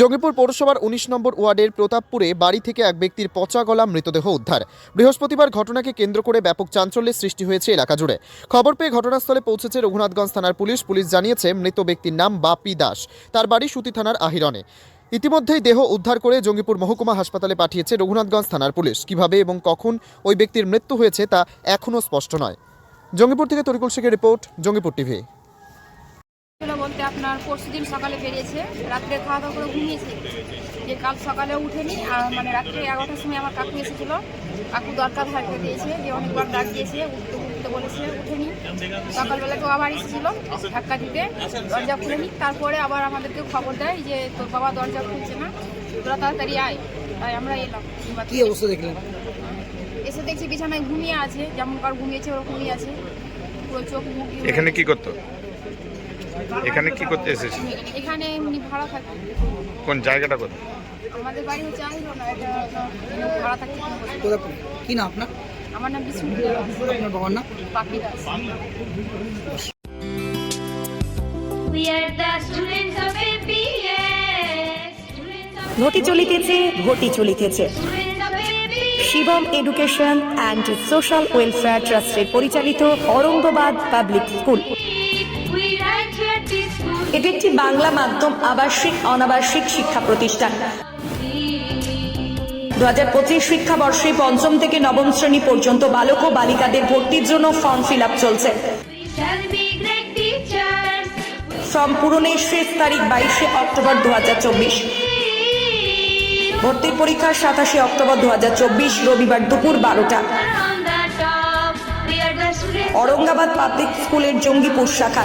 জঙ্গিপুর পৌরসভার উনিশ নম্বর ওয়ার্ডের প্রতাপপুরে বাড়ি থেকে এক ব্যক্তির পচা গলা মৃতদেহ উদ্ধার। বৃহস্পতিবার ঘটনাকে কেন্দ্র করে ব্যাপক চাঞ্চল্যের সৃষ্টি হয়েছে এলাকা জুড়ে। খবর পেয়ে ঘটনাস্থলে পৌঁছেছে রঘুনাথগঞ্জ থানার পুলিশ। পুলিশ জানিয়েছে, মৃত ব্যক্তির নাম বাপি দাস। তার বাড়ি সুতি থানার আহিরনে। ইতিমধ্যেই দেহ উদ্ধার করে জঙ্গিপুর মহকুমা হাসপাতালে পাঠিয়েছে রঘুনাথগঞ্জ থানার পুলিশ। কীভাবে এবং কখন ওই ব্যক্তির মৃত্যু হয়েছে তা এখনও স্পষ্ট নয়। জঙ্গিপুর থেকে তরিকুল শেখের রিপোর্ট, জঙ্গিপুর টিভি। আপনার পরশু দিন সকালে বেরিয়েছে রাত্রে খাওয়া দাওয়া করে ঘুমিয়েছে। যে কাল সকালে উঠেনি আর মানে রাত্রে এগারোটার সময় আমার কাকু এসেছিল। কাকু দরকার হারতে দিয়েছে যে অনেকবার ডাক দিয়েছে উঠতে উঠতে বলেছে উঠেনি। সকালবেলা তো আবার এসেছিল ধাক্কা দিতে দরজা খুলেনি তারপরে আবার আমাদেরকে খবর দেয় যে তোর বাবা দরজা খুলছে না তোরা তাড়াতাড়ি আয়। তাই আমরা এলাম। কি অবস্থা দেখলেন? এসে দেখছি বিছানায় ঘুমিয়ে আছে যেমন কার ঘুমিয়েছে ওরকমই আছে। পুরো চোখ মুখ এখানে কি করতো? এখানে কি করতে এসেছে এখানে এমনি ভাড়া থাকে কোন জায়গাটা কোথায়? আমাদের বাড়ি হচ্ছে আহিরো না এটা ভাড়া কথা। কোথায়? কি না আপনার? আমার নাম বিষ্ণু। আপনার বাবার নাম? পাখি Das. We are the students of APS. ঘটি চলিতেছে ঘটি চলিতেছে. Shivam education and social welfare ট্রাস্টের পরিচালিত অরঙ্গবাদ পাবলিক স্কুল এটি একটি বাংলা মাধ্যম আবাসিক, অনাবাসিক শিক্ষা প্রতিষ্ঠান দু হাজার পঁচিশ শিক্ষাবর্ষে পঞ্চম থেকে নবম শ্রেণি পর্যন্ত বালক ও বালিকাদের ভর্তির জন্য ফর্ম ফিল আপ চলছে. ফর্ম পূরণের শেষ তারিখ বাইশে অক্টোবর দু হাজার চব্বিশ ভর্তির পরীক্ষা সাতাশে অক্টোবর দু হাজার চব্বিশ, রবিবার দুপুর বারোটা. অরঙ্গাবাদ পাবলিক স্কুলের জঙ্গিপুর শাখা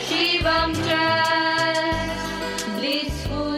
Shivam Trust, blissful.